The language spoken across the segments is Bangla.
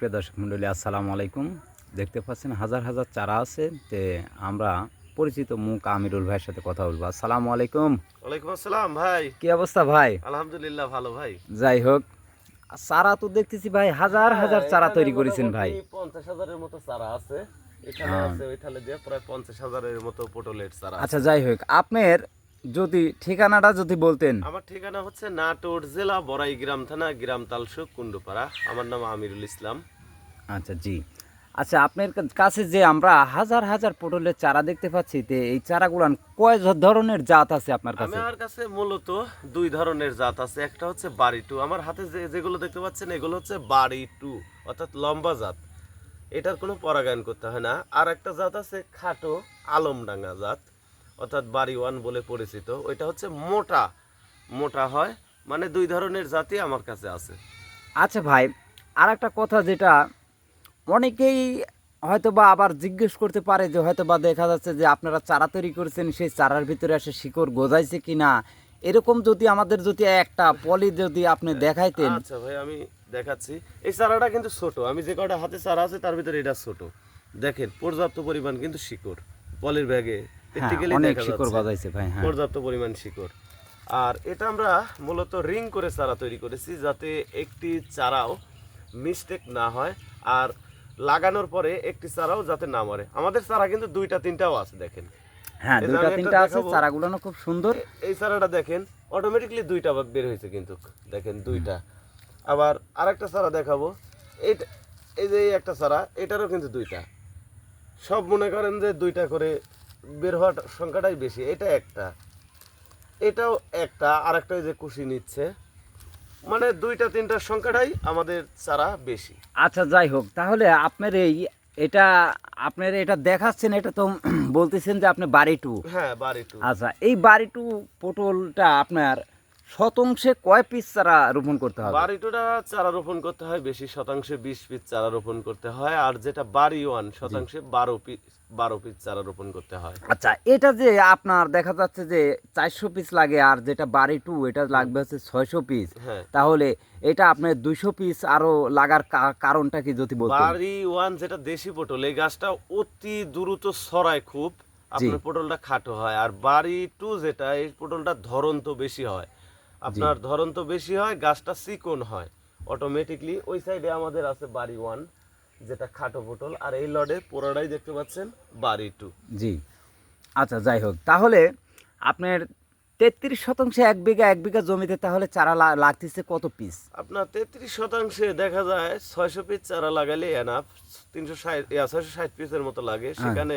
সুপ্রিয় দর্শক মণ্ডলী আসসালামু আলাইকুম। দেখতে পাচ্ছেন হাজার হাজার চারা আছে তে আমরা পরিচিত মুখ আমিরুল ভাইয়ের সাথে কথা বলব। আসসালামু আলাইকুম। ওয়ালাইকুম আসসালাম ভাই। কি অবস্থা ভাই? আলহামদুলিল্লাহ ভালো ভাই। যাই হোক চারা তো দেখতেছি ভাই হাজার হাজার চারা তৈরি করেছেন ভাই। পঞ্চাশ হাজারের মতো চারা আছে। এখানে হ্যাঁ। আছে ওইখানে দিয়ে প্রায় পঞ্চাশ হাজারের মতো পটলের চারা আছে। আচ্ছা যাই হোক আপনার যদি ঠিকানাটা যদি বলতেন। আমার ঠিকানা হচ্ছে নাটোর জেলা বড়াই গ্রাম থানা গ্রাম তালসুক কুন্ডুপাড়া আমার নাম আমিরুল ইসলাম। আচ্ছা জি। আচ্ছা আপনার কাছে যে আমরা হাজার হাজার পটলের চারা দেখতে পাচ্ছি তে এই চারাগুলান কয় ধরনের জাত আছে আপনার কাছে? আমার কাছে মূলত দুই ধরনের জাত আছে। একটা হচ্ছে বাড়ি টু আমার হাতে যে যেগুলো দেখতে পাচ্ছেন এগুলো হচ্ছে বাড়ি টু অর্থাৎ লম্বা জাত। এটার কোনো পরাগায়ন করতে হয় না। আর একটা জাত আছে খাটো আলমডাঙ্গা জাত। অর্থাৎ বাড়ি ওয়ান বলে পরিচিত ওইটা হচ্ছে মোটা মোটা হয় মানে দুই ধরনের জাতি আমার কাছে আছে। আচ্ছা ভাই আর একটা কথা যেটা অনেকেই হয়তো বা আবার জিজ্ঞেস করতে পারে যে হয়তো বা দেখা যাচ্ছে যে আপনারা চারা তৈরি করেছেন সেই চারার ভিতরে এসে শিকড় গোজাইছে কি না এরকম যদি আমাদের যদি একটা পলি যদি আপনি দেখাইতেন। আচ্ছা ভাই আমি দেখাচ্ছি। এই চারাটা কিন্তু ছোট আমি যে কটা হাতে চারা আছে তার ভিতরে এটা ছোট। দেখেন পর্যাপ্ত পরিমাণ কিন্তু শিকড় পলির ব্যাগে হ্যাঁ, অনেক শিকড় ভাই হ্যাঁ। পর্যাপ্ত পরিমাণ শিকড়। আর এটা আমরা মূলত রিং করে চারা তৈরি করেছি যাতে একটি চারাও মিস্টেক না হয় আর লাগানোর পরে একটি চারাও যাতে না মরে। আমাদের চারা কিন্তু দুইটা তিনটাও আছে দেখেন। হ্যাঁ এই দুইটা তিনটা আছে। চারাগুলো খুব সুন্দর। এই চারাটা দেখেন অটোমেটিকলি দুইটা ভাগ বের হয়েছে কিন্তু। দেখেন দুইটা। আবার আরেকটা চারা দেখাবো। এইটা এই যে একটা চারা এটারও কিন্তু দুইটা। সব মনে করেন যে দুইটা করে বের হওয়ার সংখ্যাটাই বেশি এটা একটা। এটাও একটা আর একটা যে কুশি নিচ্ছে। মানে দুইটা তিনটার সংখ্যাটাই আমাদের চারা বেশি। আচ্ছা যাই হোক তাহলে আপনার এই এটা আপনার এটা দেখাচ্ছেন এটা তো বলতেছেন যে আপনি বাড়ি টু হ্যাঁ বাড়ি টু আচ্ছা এই বাড়ি টু পটলটা আপনার শতাংশে কয় পিস চারা রোপণ করতে হবে? বাড়িটোটা চারা রোপণ করতে হয় বেশি শতাংশে বিশ পিস চারা রোপণ করতে হয় আর যেটা বাড়ি ওয়ান শতাংশে বারো পিস বারো পিস চারা রোপণ করতে হয়। আচ্ছা এটা যে আপনার দেখা যাচ্ছে যে চারশো পিস লাগে আর যেটা বাড়ি টু এটা লাগবে হচ্ছে ছয়শো পিস হ্যাঁ। তাহলে এটা আপনার দুইশো পিস আরও লাগার কারণটা কি যদি বলতেন? বাড়ি ওয়ান যেটা দেশি পটল এই গাছটা অতি দ্রুত ছড়ায় খুব। আপনার পটলটা খাটো হয় আর বাড়ি টু যেটা এই পটলটা ধরন তো বেশি হয়। আপনার ধরন তো বেশি হয় গাছটা চিকন হয়। অটোমেটিকলি ওই সাইডে আমাদের আছে বাড়ি ওয়ান যেটা খাটো পটল আর এই লডে পুরোটাই দেখতে পাচ্ছেন বাড়ি টু জি। আচ্ছা যাই হোক। তাহলে আপনার তেত্রিশ শতাংশে এক বিঘা এক বিঘা জমিতে তাহলে চারা লাগতেছে কত পিস আপনার তেত্রিশ শতাংশে দেখা যায় ছয়শো পিস চারা লাগালে এনাফ তিনশো ষাট ছয়শো ষাট পিসের মতো লাগে। সেখানে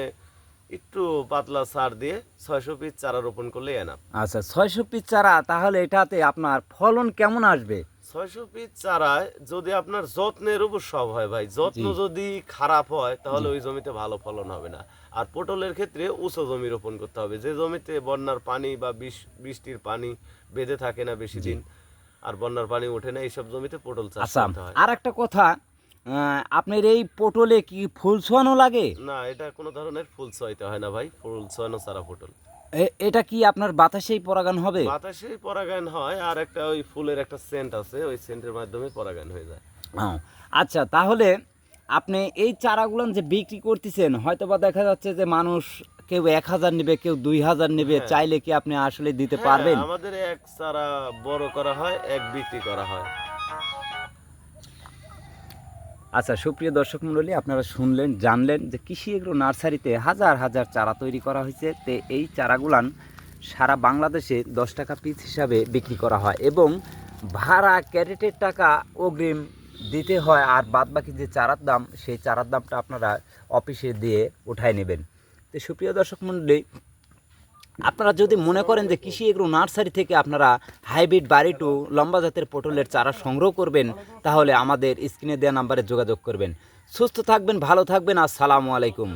একটু পাতলা সার দিয়ে ছয়শো পিস চারা রোপণ করলে এনাফ আচ্ছা ছয়শো পিস চারা তাহলে এটাতে আপনার ফলন কেমন আসবে? ছয়শো পিস চারায় যদি আপনার যত্নের উপর সব হয় ভাই যত্ন যদি খারাপ হয় তাহলে ওই জমিতে ভালো ফলন হবে না। আর পটলের ক্ষেত্রে উঁচু জমি রোপণ করতে হবে। যে জমিতে বন্যার পানি বা বৃষ্টির পানি বেঁধে থাকে না বেশি দিন আর বন্যার পানি ওঠে না এইসব জমিতে পটল চাষ আচ্ছা করতে হয়। আর একটা কথা আপনার এই পটলে কি ফুল ছোয়ানো লাগে? না এটা কোনো ধরনের ফুল ছয়তে হয় না ভাই ফুল ছয়ানো সারা পটল। এটা কি আপনার বাতাসেই পরাগান হবে? বাতাসেই পরাগায়ন হয় আর একটা ওই ফুলের একটা সেন্ট আছে ওই সেন্টের মাধ্যমে পরাগায়ন হয়ে যায়। হ্যাঁ। আচ্ছা তাহলে আপনি এই চারাগুলো যে বিক্রি করতেছেন হয়তো বা দেখা যাচ্ছে যে মানুষ কেউ এক হাজার নেবে কেউ দুই হাজার নেবে চাইলে কি আপনি আসলে দিতে পারবেন? হ্যাঁ, আমাদের এক চারা বড় করা হয় এক বিক্রি করা হয়। আচ্ছা সুপ্রিয় দর্শক মণ্ডলী, আপনারা শুনলেন, জানলেন যে কৃষি এগ্রো নার্সারিতে হাজার হাজার চারা তৈরি করা হয়েছে। তে এই চারাগুলান সারা বাংলাদেশে দশ টাকা পিস হিসাবে বিক্রি করা হয় এবং ভাড়া, ক্যারেটের টাকা অগ্রিম দিতে হয় আর বাদবাকি যে চারার দাম, সেই চারার দামটা আপনারা অফিসে দিয়ে উঠায় নেবেন। তো সুপ্রিয় দর্শক মণ্ডলী আপনারা যদি মনে করেন যে কৃষি এগ্রো নার্সারি থেকে আপনারা হাইব্রিড বাড়ি টু লম্বা জাতের পটলের চারা সংগ্রহ করবেন, তাহলে আমাদের স্ক্রিনে দেওয়া নাম্বারে যোগাযোগ করবেন। সুস্থ থাকবেন, ভালো থাকবেন, আসসালামু আলাইকুম।